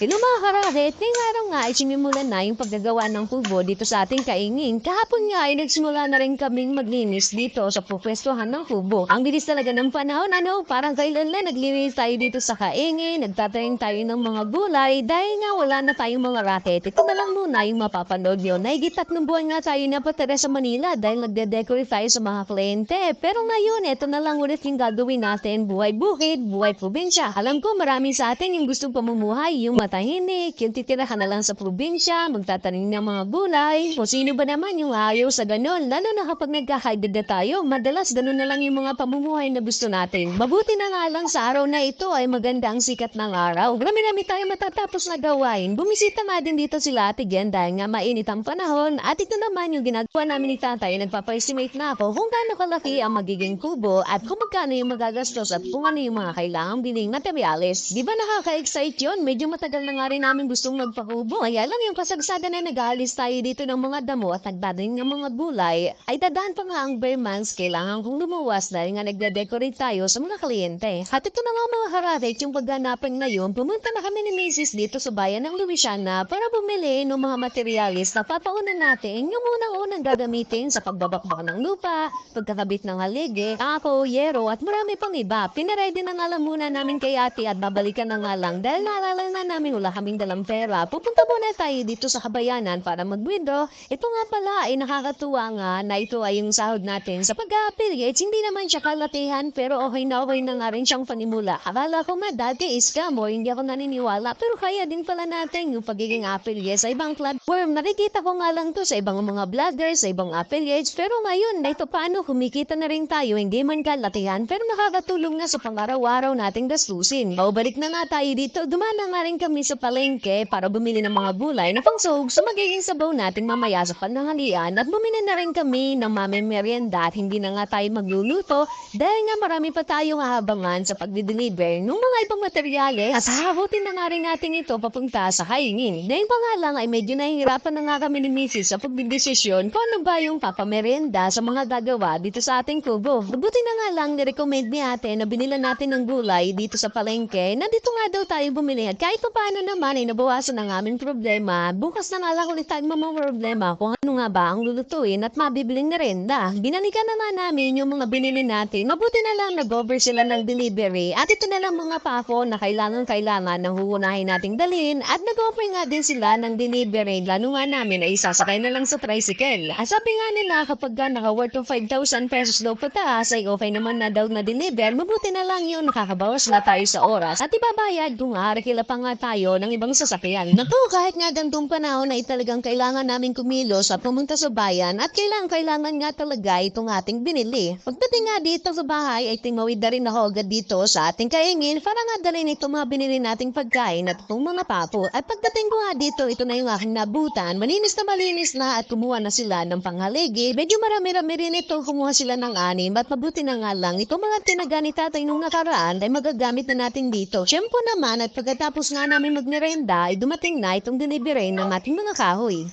Hello mga ngayong araw nga ay sinimulan na yung paggagawa ng kubo dito sa ating kaingin. Kahapon nga ay nagsimula na rin kaming maglinis dito sa pupwestuhan ng kubo. Ang bilis talaga ng panahon, ano, parang kailan lang naglinis tayo dito sa kaingin, nagtatayin tayo ng mga gulay, dahil nga wala na tayong mga racket. Ito na lang muna yung mapapanood nyo. Naigit tatlong buwan nga tayo napatira sa Manila dahil nagde-decorate tayo sa mga kliyente. Pero ngayon, ito na lang ulit yung gagawin natin, buhay bukid, buhay probinsya. Alam ko marami sa atin yung gustong pamumuhay, yung matahimik, yung titira ka na lang sa probinsya, magtatanim ng mga gulay. Kung sino ba naman yung ayaw sa ganun, lalo na kapag nagkakaedad na tayo, madalas ganun na lang yung mga pamumuhay na gusto natin. Mabuti na nga lang sa araw na ito ay maganda ang sikat ng araw. Marami-rami tayo matatapos na gawain. Bumisita nga din dito sila Ate Gen dahil nga mainit ang panahon at ito naman yung ginagawa namin ni tatay. Nagpapa-estimate na ako kung gaano kalaki ang magiging kubo at kung magkano yung magagastos at kung ano yung mga kailangang biling materials. Di ba nakaka-excite yun? Medyo matagal na nga rin namin gustong magpakubo. Kaya lang yung kasagsada na nag-aalis tayo dito ng mga damo at nagdadating ng mga gulay, ay dadaan pa nga ang bare months. Kailangan kong lumuwas dahil nga nagde-decorate tayo sa mga kliyente. At ito na nga mga karatek, yung pagganapan ngayon, pumunta na kami ni Macy's dito sa bayan ng Louisiana para bumili ng mga materials na papaunan natin yung unang-unang gagamitin sa pagbabakbak ng lupa, pagkakabit ng haligi, ako, yero, at marami pang iba. Pinaredy na nga lang muna namin kay ate at babalikan na nga lang dahil naalala na namin wala kaming dalang pera. Pupunta muna tayo dito sa kabayanan para mag-withdraw. Ito nga pala ay nakakatuwa nga na ito ay yung sahod natin sa pag-affiliates. Hindi naman siya kalatihan pero okay na okay na nga rin siyang panimula. Akala ko ma dati scam o hindi ako naniniwala pero kaya din pala natin yung pagiging affiliate sa ibang platform. Nakikita ko nga lang to sa ibang mga vloggers, sa ibang affiliates pero ngayon na ito paano kumikita na rin tayo hindi man kalatihan pero nakakatulong na sa pangaraw-araw nating gastusin. Maubalik na nga tayo dito. Dumana nga rin kami sa palengke para bumili ng mga gulay na pangsahog sa magiging sabaw natin mamaya sa pananghalian at bumili na rin kami ng mame merienda at hindi na nga tayo magluluto dahil nga marami pa tayong hahabangan sa pagdi-deliver ng mga ibang materyales at hahabutin na nga rin natin ito papunta sa kaingin. Dahil pa nga lang ay medyo nahihirapan na nga kami ni Mrs. sa pagdidesisyon kung ano ba yung papamerienda sa mga gagawa dito sa ating kubo. Mabuti na nga lang nirecommend ni ate na binila natin ng gulay dito sa palengke na dito nga daw tayo bumili at kahit pa paano naman ay nabawasan ang aming problema. Bukas na nga lang ulit tayo problema kung ano nga ba ang lulutuin at mabibiling merenda. Binalikan na nga namin yung mga binili natin. Mabuti na lang nag-over sila ng delivery at ito na lang mga pako na kailangan-kailangan ng huunahin nating dalhin at nag-offer nga din sila ng delivery. Lalo nga namin ay isasakay na lang sa tricycle. Sabi nga nila kapag ka naka-worth of 5,000 pesos daw pataas ay okay naman na daw na deliver. Mabuti na lang yun nakakabawas na tayo sa oras at ibabayad kung arakila pa nga tayo ng ibang sasakyan. Naku, kahit nga gantong panahon ay talagang kailangan namin kumilos at pumunta sa bayan at kailangan kailangan nga talaga itong ating binili. Pagdating nga dito sa bahay ay tingawid na rin ako agad dito sa ating kaingin para nga dalhin itong mga binili nating pagkain at itong mga papo. At pagdating ko nga dito, ito na yung aking nabutan. Malinis na malinis na at kumuha na sila ng panghaligi. Medyo marami-rami rin ito kumuha sila ng anim at mabuti na nga lang itong mga tinaga ni tatay nung nakaraan ay magagamit na natin dito. Siyempre naman at pagkatapos nga namin magmerenda ay dumating na itong delivery ng ating mga kahoy.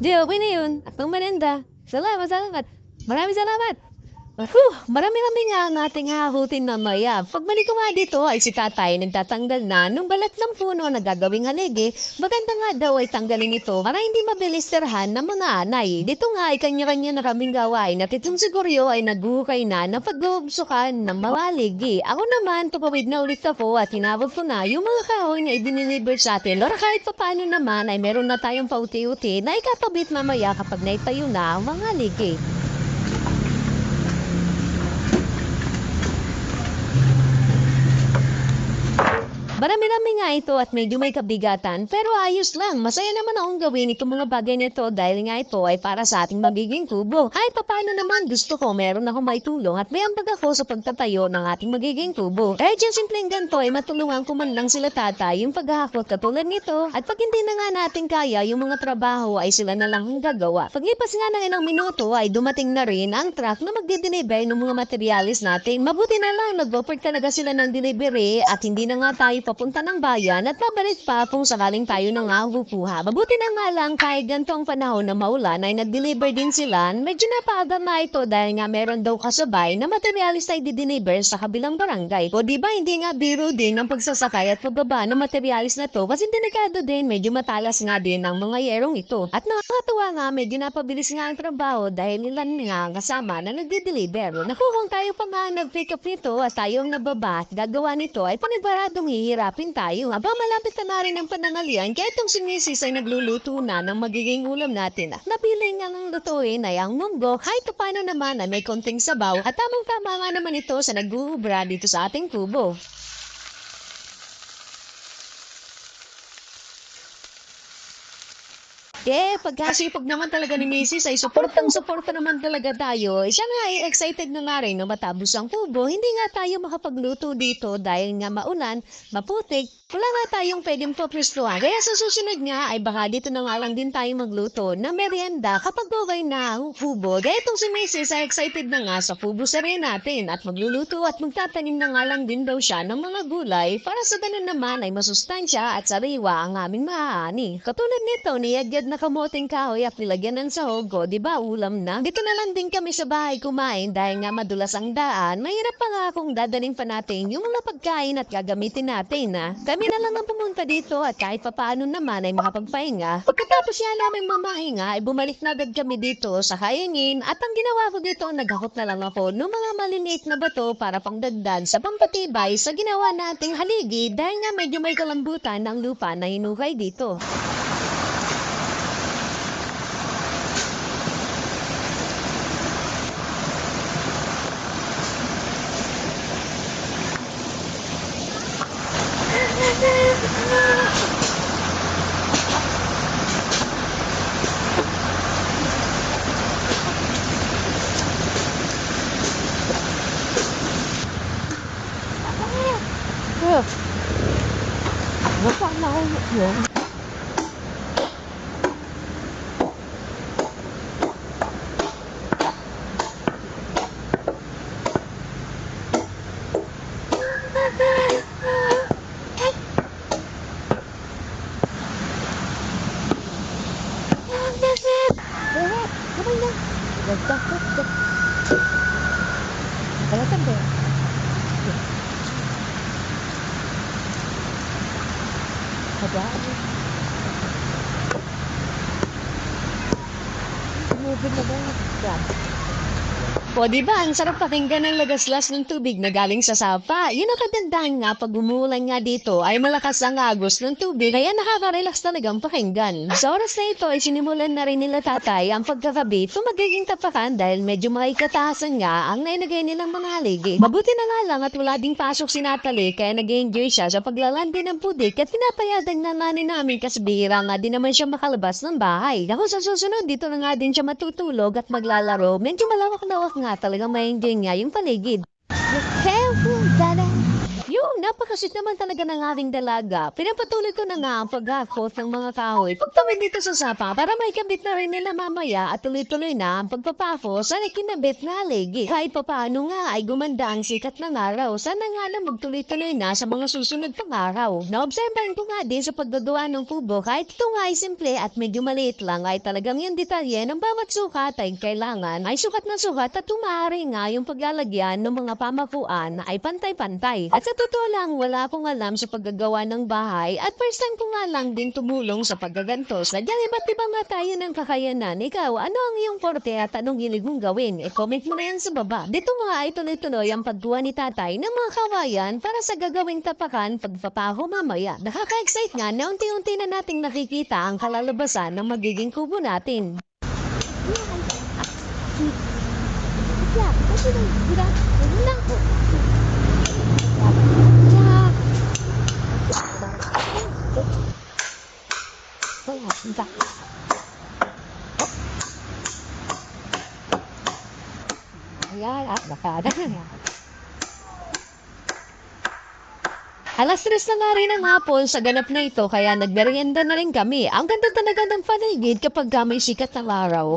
Di, okay na yun. At merenda. Salamat, salamat. Maraming salamat. Whew, marami-rami nga ang ating hahutin mamaya. Pagbalik ko nga dito ay si tatay nagtatanggal na nung balat ng puno na gagawing haligi. Maganda nga daw ay tanggalin ito para hindi mabilis terhan ng mga anay. Dito nga ay kanya-kanya na kaming gawain at itong siguryo ay nagbuhukay na na pagbubusukan ng mawaligi. Ako naman, tupawid na ulit ako at hinabot ko na yung mga kahoy na idiniliver sa atin. Lora kahit pa paano naman ay meron na tayong pauti-uti na ikakabit mamaya kapag naitayo na ang mga ligi. Marami-rami nga ito at medyo may kabigatan pero ayos lang. Masaya naman akong gawin itong mga bagay nito dahil nga ito ay para sa ating magiging kubo. Ay paano naman gusto ko meron akong maitulong at may ambag ako sa pagtatayo ng ating magiging kubo. Eh dyan simpleng ganito ay matulungan ko man lang sila tatay yung paghahakot katulad nito. At pag hindi na nga natin kaya yung mga trabaho ay sila na lang ang gagawa. Paglipas nga ng ilang minuto ay dumating na rin ang truck na magde-deliver ng mga materialis natin. Mabuti na lang nag-offer talaga sila ng delivery at hindi na nga tayo papunta ng bayan at pabalik pa kung sakaling tayo na nga kukuha. Mabuti na nga lang kahit gantong panahon na maulan ay nag-deliver din sila. Medyo napaga na ito dahil nga meron daw kasabay na materialis ay di-deliver sa kabilang barangay. O di hindi nga biro din ang pagsasakay at pagbaba ng materialis na to kasi delikado din, medyo matalas nga din ang mga yerong ito. At nakakatuwa nga, medyo napabilis nga ang trabaho dahil ilan nga ang kasama na nagde-deliver. Naku, kung tayo pa nga nag-pick up nito at tayo ang nababa at gagawa nito ay panigbaradong hihirapin tayo. Aba, malapit na rin ang pananalian kaya itong si Mrs. ay nagluluto na ng magiging ulam natin. At napili nga ng lutuin ay ang munggo kahit paano naman ay may konting sabaw at tamang-tama nga naman ito sa nag-uubra dito sa ating kubo. Eh, pagkasipag naman talaga ni Mrs. ay suportang-suporta naman talaga tayo. Eh, Siya nga ay excited na nga rin na matapos ang kubo. Hindi nga tayo makapagluto dito dahil nga maulan, maputik, wala nga tayong pwedeng paprestuhan. Kaya sa susunod nga ay baka dito na nga lang din tayo magluto na merienda kapag okay na ang kubo. Kaya itong si Mrs. ay excited na nga sa kubo sa rin natin at magluluto at magtatanim na nga lang din daw siya ng mga gulay para sa ganun naman ay masustansya at sariwa ang aming maaani. Katulad nito, niyagyad na kamoting kahoy at nilagyan ng sahog di ba ulam na? Dito na lang din kami sa bahay kumain dahil nga madulas ang daan. Mahirap pa nga kung dadaling pa natin yung mga pagkain at gagamitin natin na. Kami na lang ang pumunta dito at kahit papaano naman ay makapagpahinga. Pagkatapos yan namin mamahinga ay bumalik na agad kami dito sa kaingin at ang ginawa ko dito naghakot na lang ako ng mga maliliit na bato para pangdagdag sa pampatibay sa ginawa nating haligi dahil nga medyo may kalambutan ng lupa na hinukay dito. Oh. Baka na yun. Kamay na. Gagdag, gagdag. Balatan ba? Madami. Tumubig na ba? Yan. O di ba, ang sarap pakinggan ng lagaslas ng tubig na galing sa sapa. Yun ang kagandahan nga pag umuulan nga dito ay malakas ang agos ng tubig kaya nakaka-relax talagang pakinggan. Sa oras na ito ay sinimulan na rin nila tatay ang pagkakabit kung magiging tapakan dahil medyo makikatahasan nga ang nainagay nilang mga haligi. Mabuti na nga lang at wala ding pasok si Natalie kaya nag-enjoy siya sa paglalandi ng pudik at pinapayadan na nanin namin kasi bihira nga din naman siya makalabas ng bahay. Ako sa susunod dito na nga din siya matutulog at maglalaro. Medyo malawak-lawak nga talagang ma-enjoy niya yung paligid. Dada. Yung napakasit naman talaga ng aking dalaga. Pinapatuloy ko na nga ang paghakot ng mga kahoy. Pagtawid dito sa sapa para may kabit na rin nila mamaya at tuloy-tuloy na ang pagpapako sa kinabit na aligi. Kahit papaano nga ay gumanda ang sikat ng araw. Sana nga na magtuloy-tuloy na sa mga susunod pang araw. Naobserbahan ko nga din sa pagdadawa ng kubo kahit ito nga ay simple at medyo maliit lang ay talagang yung detalye ng bawat sukat ay kailangan ay sukat na sukat at tumari nga yung paglalagyan ng mga pamakuan ay pantay-pantay. At sa totoo lang, wala akong alam sa paggagawa ng bahay at first time ko nga lang din tumulong sa paggagantos. Sadyang iba't iba nga tayo ng kakayanan. Ikaw, ano ang iyong forte at anong hilig mong gawin? I-comment mo na yan sa baba. Dito nga ay tuloy-tuloy ang pagduwa ni tatay ng mga kawayan para sa gagawing tapakan pagpapaho mamaya. Nakaka-excite nga na unti-unti na nating nakikita ang kalalabasan ng magiging kubo natin. Yeah, kasi nang wala ko. Yeah. Wala, hindi. Na. Alas tres na nga rin ang hapon sa ganap na ito kaya nagmerienda na rin kami. Ang ganda talaga ng paligid kapag ka may sikat ng araw.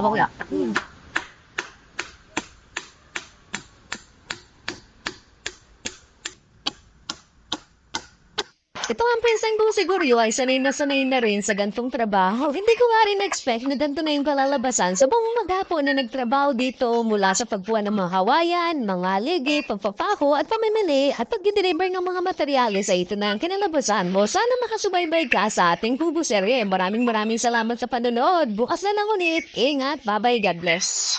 Aba kuya. Ito ang pinsan kong siguro ay sanay na sanay na rin sa gantong trabaho. Hindi ko nga rin expect na ganito na yung kalalabasan sa buong magapo na nagtrabaho dito mula sa pagkuha ng mga kawayan, mga ligi, pagpapako at pamimili at pag-deliver ng mga materyales ay ito na ang kinalabasan mo. Sana makasubaybay ka sa ating Kubo Serye. Maraming maraming salamat sa panonood. Bukas na lang ulit. Ingat. Bye-bye. God bless.